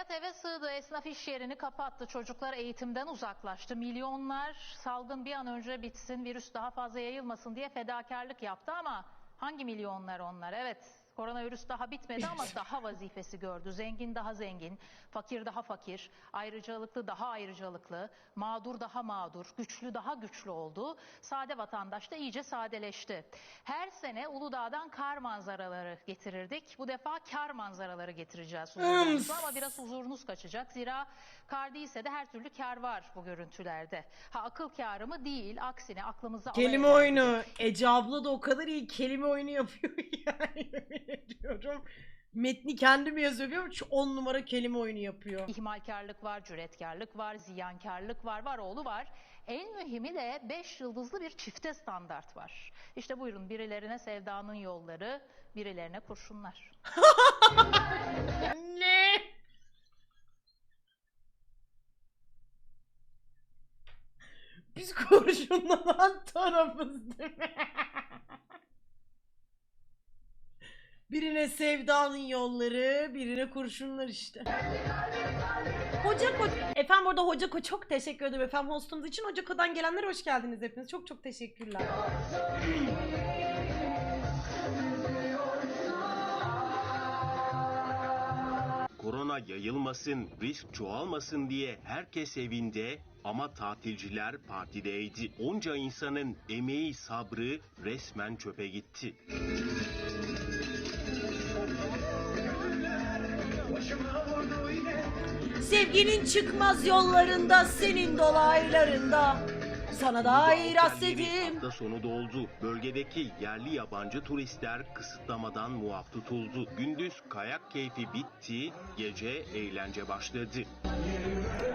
Hayat eve sığdı. Esnaf iş yerini kapattı. Çocuklar eğitimden uzaklaştı. Milyonlar salgın bir an önce bitsin, virüs daha fazla yayılmasın diye fedakarlık yaptı ama hangi milyonlar onlar? Evet. Koronavirüs daha bitmedi ama daha vazifesi gördü. Zengin daha zengin, fakir daha fakir, ayrıcalıklı daha ayrıcalıklı, mağdur daha mağdur, güçlü daha güçlü oldu. Sade vatandaş da iyice sadeleşti. Her sene Uludağ'dan kar manzaraları getirirdik. Bu defa kar manzaraları getireceğiz huzurlarınıza ama biraz huzurunuz kaçacak. Zira kar değilse de her türlü kar var bu görüntülerde. Ha akıl kârı mı değil, aksine aklımızı alay Kelime oyunu. Ece abla da o kadar iyi kelime oyunu yapıyor yani. Yemin ediyorum. Metni kendi mi yazıyor bilmiyorum. Şu 10 numara kelime oyunu yapıyor. İhmalkarlık var, cüretkarlık var, ziyankarlık var, var oğlu var. En mühimi de 5 yıldızlı bir çifte standart var. İşte buyurun birilerine sevdanın yolları, birilerine kurşunlar. Ne? Biz kurşunlanan tarafız değil mi? Birine sevdanın yolları, birine kurşunlar işte. Hoca Ko... Efendim orada Hoca Ko çok teşekkür ederim efendim hostumuz için. Hoca Ko'dan gelenler hoş geldiniz hepiniz. Çok çok teşekkürler. Korona yayılmasın, risk çoğalmasın diye herkes evinde ama tatilciler partideydi. Onca insanın emeği, sabrı resmen çöpe gitti. Sevginin çıkmaz yollarında, senin dolaylarında. Sana dair hasretim. hafta sonu doldu. Bölgedeki yerli yabancı turistler kısıtlamadan muaf tutuldu. Gündüz kayak keyfi bitti, gece eğlence başladı.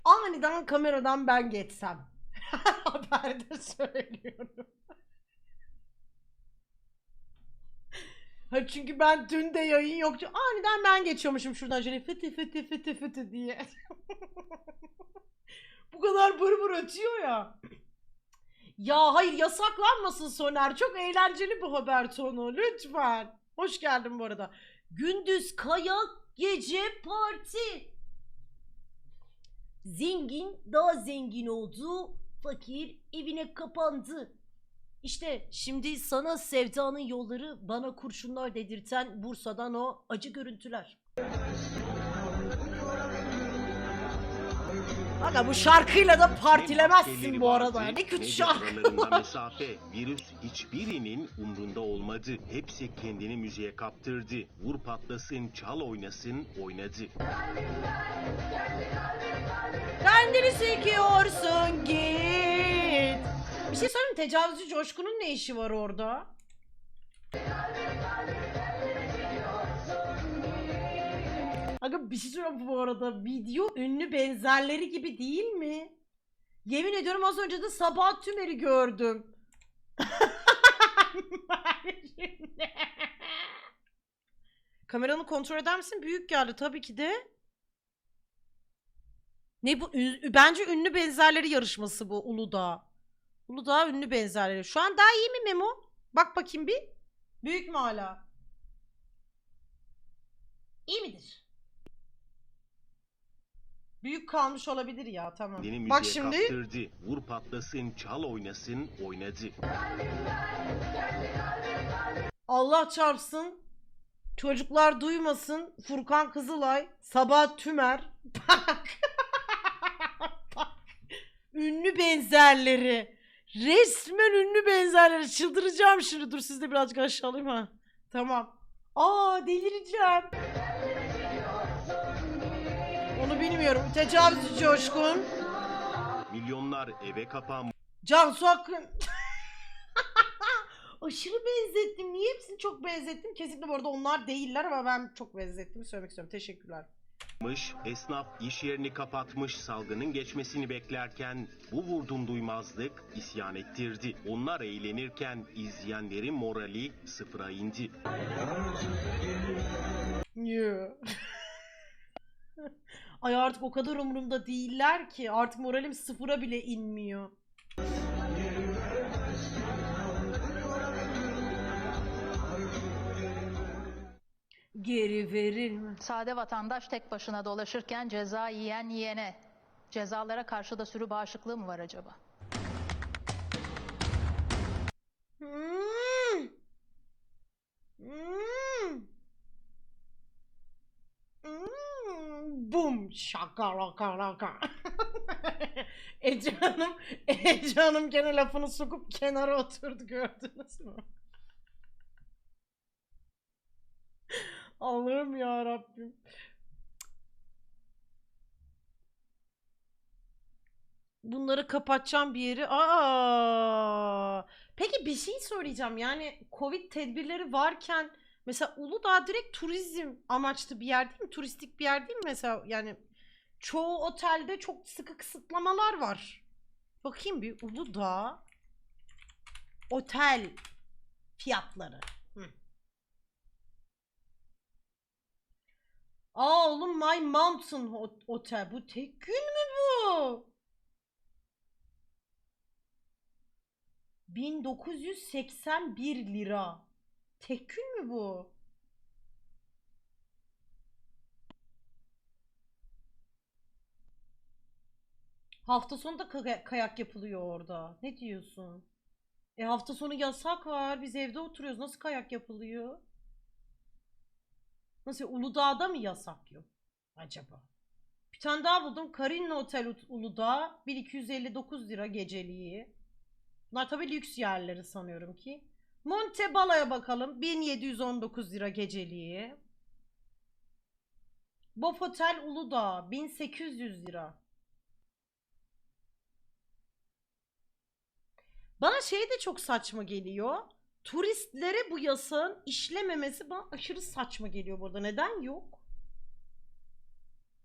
Aniden kameradan ben geçsem. Haberde söylüyorum. Ha çünkü ben dün de yayın yoktu. Aniden ben geçiyormuşum şuradan şöyle fıtı fıtı fıtı fıtı diye. Bu kadar bır bır ötüyor ya. Ya hayır yasaklanmasın Soner. Çok eğlenceli bu haber tonu. Lütfen. Hoş geldin bu arada. Gündüz kayak, gece parti. Zengin daha zengin oldu, fakir evine kapandı. İşte şimdi sana sevdanın yolları bana kurşunlar dedirten Bursa'dan o acı görüntüler. Aga bu şarkıyla da partilemezsin bu arada. Ne kötü şarkı. aralarında mesafe. Virüs hiçbirinin umrunda olmadı. Hepsi kendini müziğe kaptırdı. Vur patlasın, çal oynasın, oynadı. Kendini sekiyorsun git. Bir şey söyleyeyim? Tecavüzcü Coşkun'un ne işi var orada? Aga bir şey söyleyeyim bu arada. Video ünlü benzerleri gibi değil mi? Yemin ediyorum az önce de Sabah Tümer'i gördüm. Kameranı kontrol eder misin? Büyük geldi tabii ki de. Ne bu? Bence ünlü benzerleri yarışması bu Uludağ. Uludağ ünlü benzerleri. Şu an daha iyi mi Memo? Bak bakayım bir. Büyük mü hala? İyi midir? Büyük kalmış olabilir ya tamam. Müziğe Bak şimdi. kaptırdı. Vur patlasın, çal oynasın, oynadı. Allah çarpsın. Çocuklar duymasın. Furkan Kızılay, Sabah Tümer. Bak. Ünlü benzerleri. Resmen ünlü benzerleri. Çıldıracağım şimdi. Dur siz de birazcık aşağı alayım ha. Tamam. Aa delireceğim. Onu bilmiyorum. Tecavüzcü Coşkun. Milyonlar eve kapanmış. Cansu Akın. Aşırı benzettim. Niye hepsini çok benzettim? Kesinlikle bu arada onlar değiller ama ben çok benzettiğimi söylemek istiyorum. Teşekkürler. Esnaf iş yerini kapatmış salgının geçmesini beklerken bu vurdum duymazlık isyan ettirdi. Onlar eğlenirken izleyenlerin morali sıfıra indi. Ay artık o kadar umurumda değiller ki. Artık moralim sıfıra bile inmiyor. Geri verir mi? Sade vatandaş tek başına dolaşırken ceza yiyen yiyene. Cezalara karşı da sürü bağışıklığı mı var acaba? Hmm. Hmm. Hmm. Bum şaka laka laka. Ece Hanım, Ece Hanım gene lafını sokup kenara oturdu gördünüz mü? Allah'ım ya Rabbim. Bunları kapatacağım bir yeri. Aa! Peki bir şey söyleyeceğim. Yani Covid tedbirleri varken mesela Uludağ direkt turizm amaçlı bir yer değil mi? Turistik bir yer değil mi mesela? Yani çoğu otelde çok sıkı kısıtlamalar var. Bakayım bir Uludağ otel fiyatları. Hı. Aa oğlum My Mountain Otel. Bu tek gün mü bu? 1981 lira. Tek gün mü bu? Hafta sonu da kaya- kayak yapılıyor orada. Ne diyorsun? E hafta sonu yasak var. Biz evde oturuyoruz. Nasıl kayak yapılıyor? Nasıl Uludağ'da mı yasak yok acaba? Bir tane daha buldum. Karinna Otel Uludağ 1259 lira geceliği. Bunlar tabii lüks yerleri sanıyorum ki. Montebello'ya bakalım. 1719 lira geceliği. Bofotel Uludağ 1800 lira. Bana şey de çok saçma geliyor. Turistlere bu yasağın işlememesi bana aşırı saçma geliyor burada. Neden yok?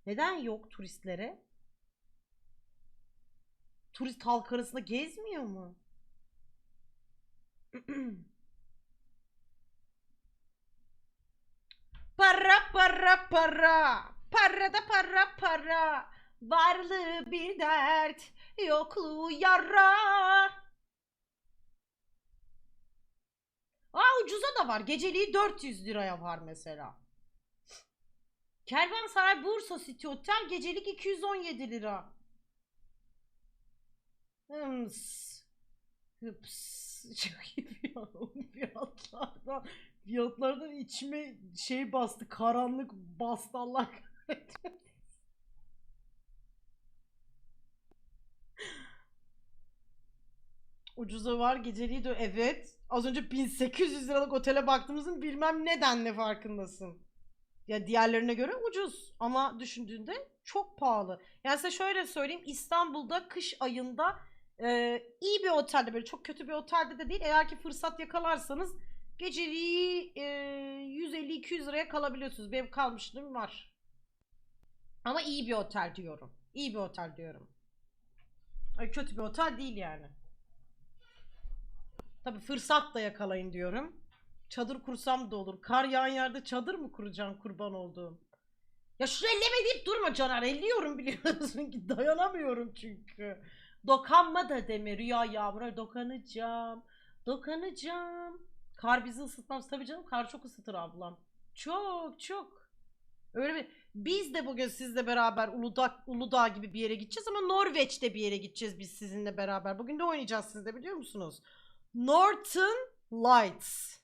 Neden yok turistlere? Turist halk arasında gezmiyor mu? Para para para. Para da para para. Varlığı bir dert, yokluğu yara. Aa ucuza da var. Geceliği 400 liraya var mesela. Kervansaray Bursa City Otel gecelik 217 lira. Hıms. Hıps. Çok iyi Fiyatlardan, fiyatlardan içime şey bastı. Karanlık bastı Allah. Ucuza var geceliği de evet. Az önce 1800 liralık otele baktığımızın bilmem nedenle farkındasın. Ya diğerlerine göre ucuz ama düşündüğünde çok pahalı. Yani size şöyle söyleyeyim İstanbul'da kış ayında e, iyi bir otelde böyle çok kötü bir otelde de değil. Eğer ki fırsat yakalarsanız geceliği e, 150-200 liraya kalabiliyorsunuz. Benim kalmışlığım var. Ama iyi bir otel diyorum. İyi bir otel diyorum. Ay, kötü bir otel değil yani. Tabii fırsat da yakalayın diyorum. Çadır kursam da olur. Kar yağan yerde çadır mı kuracaksın kurban olduğum? Ya şu elleme deyip durma Caner. Elliyorum biliyorsun ki. Dayanamıyorum çünkü. Dokanma da deme rüya yağmura. Dokanacağım. Dokanacağım. Kar bizi ısıtmaz. Tabii canım kar çok ısıtır ablam. Çok çok. Öyle bir biz de bugün sizle beraber Uludağ, Uludağ gibi bir yere gideceğiz ama Norveç'te bir yere gideceğiz biz sizinle beraber. Bugün ne oynayacağız siz de biliyor musunuz? Northern Lights.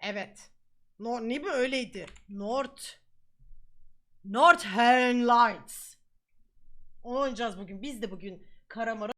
Evet. No, ne mi öyleydi? North. Northern Lights. Onu oynayacağız bugün. Biz de bugün Karamara